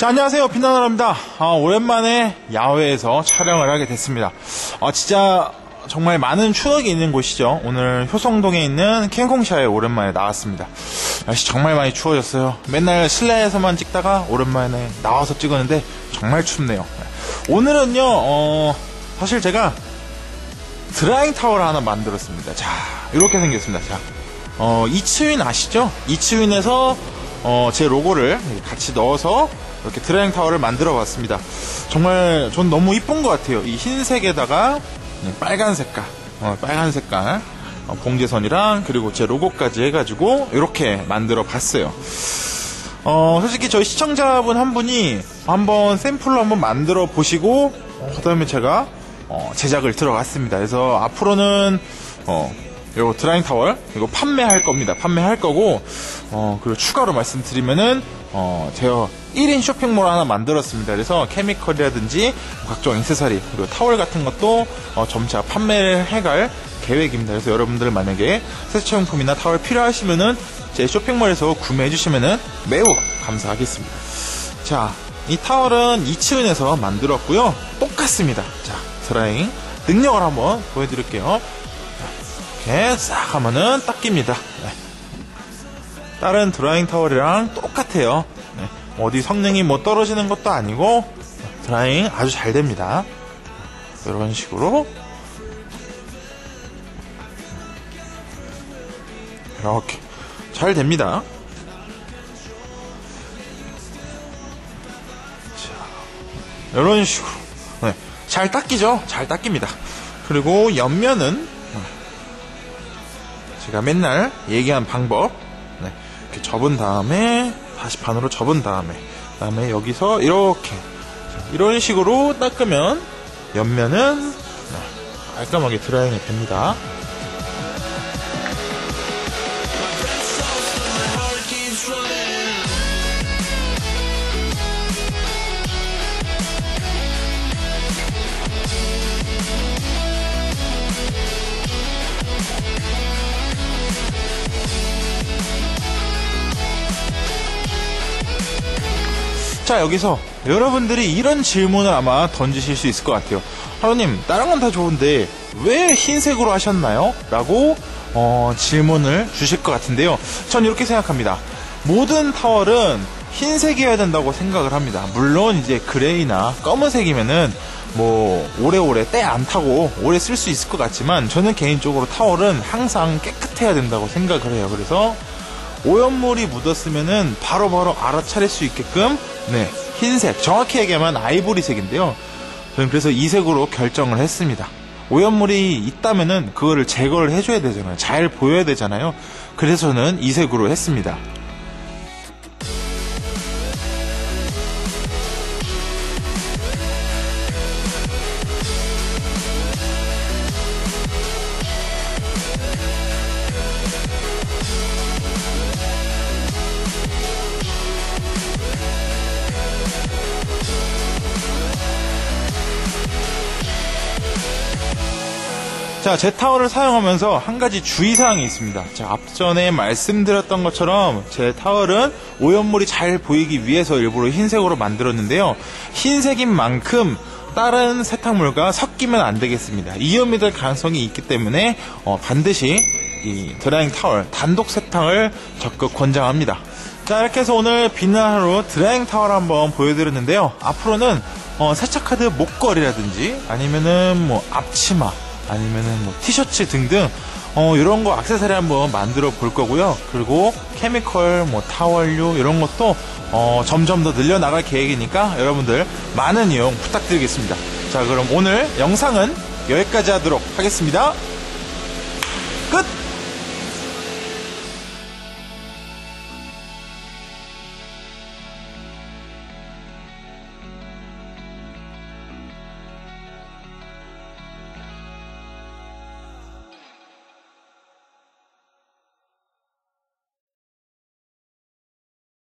자, 안녕하세요. 빛나나라입니다. 아, 오랜만에 야외에서 촬영을 하게 됐습니다. 아, 진짜 정말 많은 추억이 있는 곳이죠. 오늘 효성동에 있는 캔콩샤에 오랜만에 나왔습니다. 날씨 정말 많이 추워졌어요. 맨날 실내에서만 찍다가 오랜만에 나와서 찍었는데 정말 춥네요. 오늘은요, 어, 사실 제가 드라잉 타워를 하나 만들었습니다. 자, 이렇게 생겼습니다. 자, 어, 이츠윈 아시죠? 이츠윈에서 어, 제 로고를 같이 넣어서 이렇게 드라잉 타워를 만들어 봤습니다. 정말 전 너무 이쁜 것 같아요. 이 흰색에다가 빨간 색깔, 어, 빨간 색깔 어, 봉제선이랑 그리고 제 로고까지 해가지고 이렇게 만들어 봤어요. 어, 솔직히 저희 시청자분 한 분이 한번 샘플로 한번 만들어 보시고 어, 그다음에 제가 어, 제작을 들어갔습니다. 그래서 앞으로는 어, 요 드라잉 타월 이거 판매할 겁니다. 판매할 거고 어, 그리고 추가로 말씀드리면은 어, 제가 1인 쇼핑몰 하나 만들었습니다. 그래서 케미컬이라든지 각종 액세서리 그리고 타월 같은 것도 어, 점차 판매를 해갈 계획입니다. 그래서 여러분들 만약에 세차용품이나 타월 필요하시면은 제 쇼핑몰에서 구매해 주시면은 매우 감사하겠습니다. 자, 이 타월은 이치은에서 만들었고요. 똑같습니다. 자, 드라잉 능력을 한번 보여드릴게요. 이렇게 싹 하면은 딱 낍니다. 네. 다른 드라잉 타월이랑 똑같아요. 네. 어디 성능이 뭐 떨어지는 것도 아니고 드라잉 아주 잘 됩니다. 이런 식으로 이렇게 잘 됩니다. 자, 이런 식으로 네. 잘 닦이죠? 잘 닦입니다. 그리고 옆면은 제가 맨날 얘기한 방법 네, 이렇게 접은 다음에 다시 반으로 접은 다음에 그다음에 여기서 이렇게 이런 식으로 닦으면 옆면은 네, 깔끔하게 드라이잉이 됩니다. 자 여기서 여러분들이 이런 질문을 아마 던지실 수 있을 것 같아요. 하루님 다른 건 다 좋은데 왜 흰색으로 하셨나요? 라고 어, 질문을 주실 것 같은데요. 전 이렇게 생각합니다. 모든 타월은 흰색이어야 된다고 생각을 합니다. 물론 이제 그레이나 검은색이면은 뭐 오래오래 때 안 타고 오래 쓸 수 있을 것 같지만 저는 개인적으로 타월은 항상 깨끗해야 된다고 생각을 해요. 그래서 오염물이 묻었으면은 바로 바로 알아차릴 수 있게끔 네 흰색 정확히 얘기하면 아이보리색인데요. 저는 그래서 이 색으로 결정을 했습니다. 오염물이 있다면은 그거를 제거를 해줘야 되잖아요. 잘 보여야 되잖아요. 그래서 저는 이 색으로 했습니다 자, 제 타월을 사용하면서 한 가지 주의사항이 있습니다. 자, 앞전에 말씀드렸던 것처럼 제 타월은 오염물이 잘 보이기 위해서 일부러 흰색으로 만들었는데요. 흰색인 만큼 다른 세탁물과 섞이면 안 되겠습니다. 이염이 될 가능성이 있기 때문에 어, 반드시 이 드라잉 타월 단독 세탁을 적극 권장합니다. 자, 이렇게 해서 오늘 빛난 하루 드라잉 타월 한번 보여드렸는데요. 앞으로는 어, 세차카드 목걸이라든지 아니면은 뭐 앞치마 아니면은 뭐 티셔츠 등등 어, 이런 거 액세서리 한번 만들어 볼 거고요. 그리고 케미컬, 뭐 타월류 이런 것도 어, 점점 더 늘려 나갈 계획이니까 여러분들 많은 이용 부탁드리겠습니다. 자, 그럼 오늘 영상은 여기까지 하도록 하겠습니다. 끝!